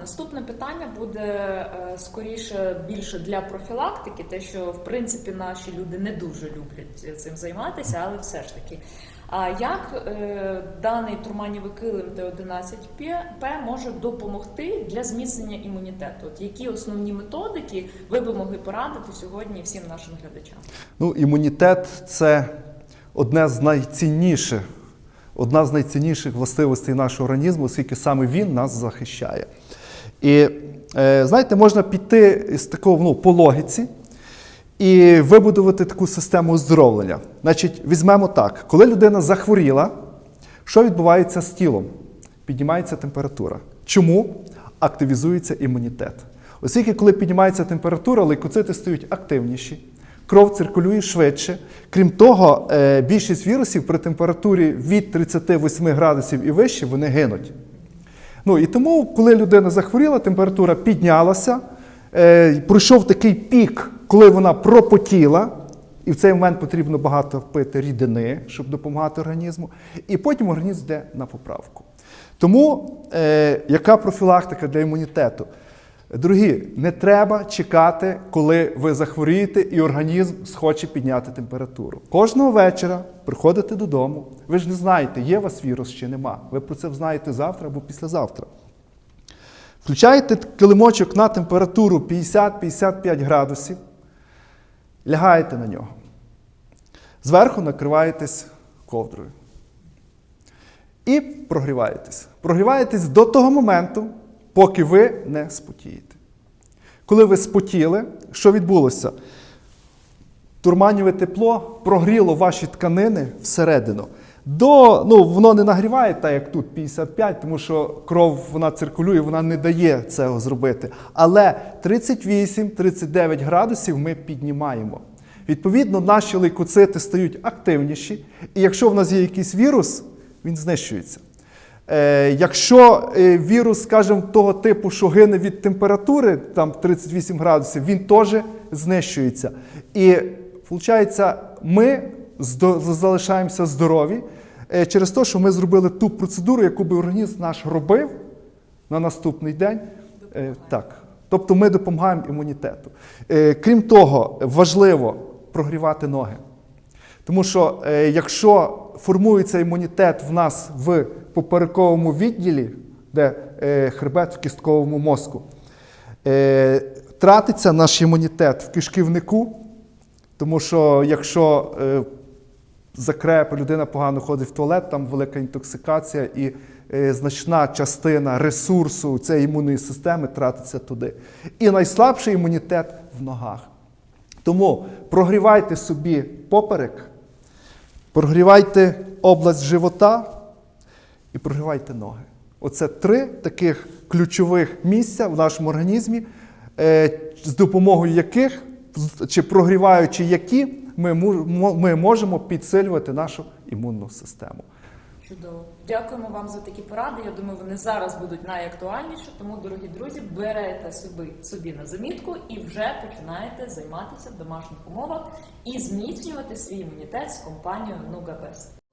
Наступне питання буде е, скоріше більше для профілактики, те, що в принципі наші люди не дуже люблять цим займатися, але все ж таки. А як е, даний турманівий килим Т11П може допомогти для зміцнення імунітету? От які основні методики ви би могли порадити сьогодні всім нашим глядачам? Ну, імунітет це одне з найцінніших, одна з найцінніших властивостей нашого організму, оскільки саме він нас захищає. І е, знаєте, можна піти з такого ну, по логіці і вибудувати таку систему оздоровлення. Значить, візьмемо так: коли людина захворіла, що відбувається з тілом? Піднімається температура. Чому? Активізується імунітет. Оскільки, коли піднімається температура, лейкоцити стають активніші, кров циркулює швидше. Крім того, е, більшість вірусів при температурі від 38 градусів і вище вони гинуть. Ну і тому, коли людина захворіла, температура піднялася, е, пройшов такий пік, коли вона пропотіла, і в цей момент потрібно багато пити рідини, щоб допомагати організму, і потім організм йде на поправку. Тому е, яка профілактика для імунітету? Дорогі, не треба чекати, коли ви захворієте і організм схоче підняти температуру. Кожного вечора приходите додому. Ви ж не знаєте, є у вас вірус чи нема. Ви про це знаєте завтра або післязавтра. Включаєте килимочок на температуру 50-55 градусів, лягаєте на нього. Зверху накриваєтесь ковдрою. І прогріваєтесь. Прогріваєтесь до того моменту, поки ви не спотієте. Коли ви спотіли, що відбулося? Турманіве тепло прогріло ваші тканини всередину. До, ну, воно не нагріває, так як тут 55, тому що кров вона циркулює, вона не дає цього зробити. Але 38-39 градусів ми піднімаємо. Відповідно, наші лейкоцити стають активніші, і якщо в нас є якийсь вірус, він знищується. Е, якщо е, вірус, скажімо, того типу, що гине від температури, там 38 градусів, він теж знищується. І виходить, ми залишаємося здорові е, через те, що ми зробили ту процедуру, яку би організм наш робив на наступний день. Е, так. Тобто ми допомагаємо імунітету. Крім того, важливо прогрівати ноги. Тому що якщо формується імунітет в нас в поперековому відділі, де е, хребет в кістковому мозку, е, тратиться наш імунітет в кишківнику, тому що якщо е, закрепи, людина погано ходить в туалет, там велика інтоксикація і значна частина ресурсу цієї імунної системи тратиться туди. І найслабший імунітет в ногах. Тому прогрівайте собі поперек, прогрівайте область живота і прогрівайте ноги. Оце три таких ключових місця в нашому організмі, е, з допомогою яких, чи прогріваючи які, ми, можемо підсилювати нашу імунну систему. Чудово. Дякуємо вам за такі поради. Я думаю, вони зараз будуть найактуальніші. Тому, дорогі друзі, берете собі, собі на замітку і вже починаєте займатися в домашніх умовах і зміцнювати свій імунітет з компанією Нугабест.